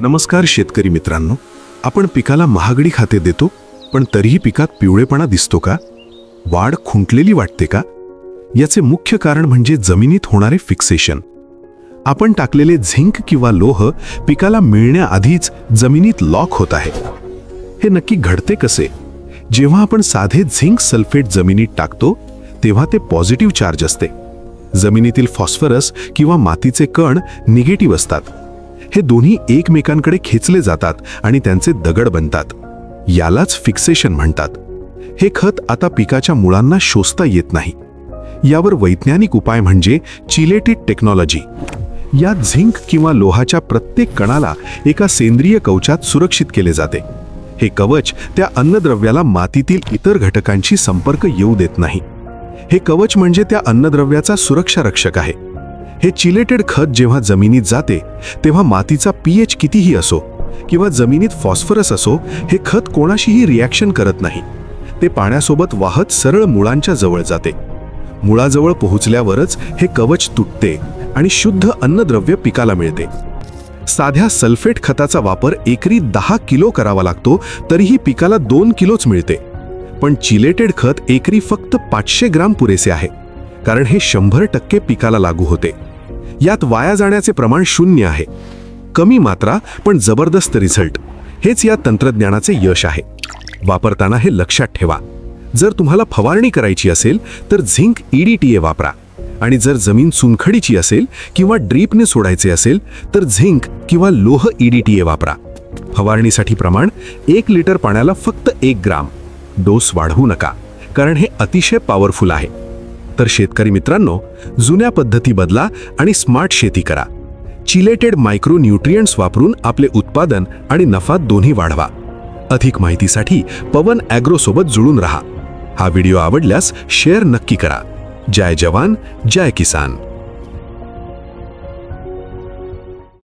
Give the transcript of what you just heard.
नमस्कार शेतकरी मित्रांनो. आपण पिकाला महागडी खाते देतो पण तरीही पिकात पिवळेपणा दिसतो का? वाढ खुंटलेली वाटते का? याचे मुख्य कारण म्हणजे जमिनीत होणारे फिक्सेशन आपण टाकलेले झिंक किंवा लोह पिकाला मिळण्याआधीच जमिनीत लॉक होत आहे. हे नक्की घडते कसे? जेव्हा आपण साधे झिंक सल्फेट जमिनीत टाकतो तेव्हा ते पॉझिटिव्ह चार्ज असते. जमिनीतील फॉस्फरस किंवा मातीचे कण निगेटिव्ह असतात. हे दोन्ही एकमेकांकडे खेचले जातात आणि त्यांचे दगड बनतात. यालाच फिक्सेशन म्हणतात. हे खत आता पिकाच्या मुळांना शोषता येत नाही. यावर वैज्ञानिक उपाय म्हणजे चिलेटेड टेक्नॉलॉजी या झिंक किंवा लोहाच्या प्रत्येक कणाला एका सेंद्रिय कवचात सुरक्षित केले जाते. हे कवच त्या अन्नद्रव्याला मातीतील इतर घटकांशी संपर्क येऊ देत नाही. हे कवच म्हणजे त्या अन्नद्रव्याचा सुरक्षा रक्षक आहे. हे चिलेटेड खत जेव्हा जमिनीत जाते तेव्हा मातीचा पीएच कितीही असो किंवा जमिनीत फॉस्फरस असो हे खत कोणाशीही रिॲक्शन करत नाही. ते पाण्यासोबत वाहत सरळ मुळांच्या जवळ जाते. मुळाजवळ पोहोचल्यावरच हे कवच तुटते आणि शुद्ध अन्नद्रव्य पिकाला मिळते. साध्या सल्फेट खताचा वापर एकरी दहा किलो करावा लागतो तरीही पिकाला दोन किलोच मिळते. पण चिलेटेड खत एकरी फक्त पाचशे ग्राम पुरेसे आहे कारण हे शंभर टक्के पिकाला लागू होते. यात वाया जाण्याचे प्रमाण शून्य आहे. कमी मात्रा पण जबरदस्त रिझल्ट. हेच या तंत्रज्ञानाचे यश आहे. वापरताना हे लक्षात ठेवा. जर तुम्हाला फवारणी करायची असेल तर झिंक ईडीटीए वापरा. आणि जर जमीन चुनखडीची असेल किंवा ड्रीपने सोडायचे असेल तर झिंक किंवा लोह ईडीटीए वापरा. फवारणीसाठी प्रमाण एक लिटर पाण्याला फक्त एक ग्राम. डोस वाढवू नका कारण हे अतिशय पॉवरफुल आहे. तर शेतकरी मित्रांनो जुन्या पद्धती बदला आणि स्मार्ट शेती करा. चिलेटेड मायक्रो न्यूट्रियंट्स वापरून आपले उत्पादन आणि नफा दोन्ही वाढवा. अधिक माहितीसाठी पवन ॲग्रोसोबत जुळून राहा. हा व्हिडिओ आवडल्यास शेअर नक्की करा. जय जवान जय किसान.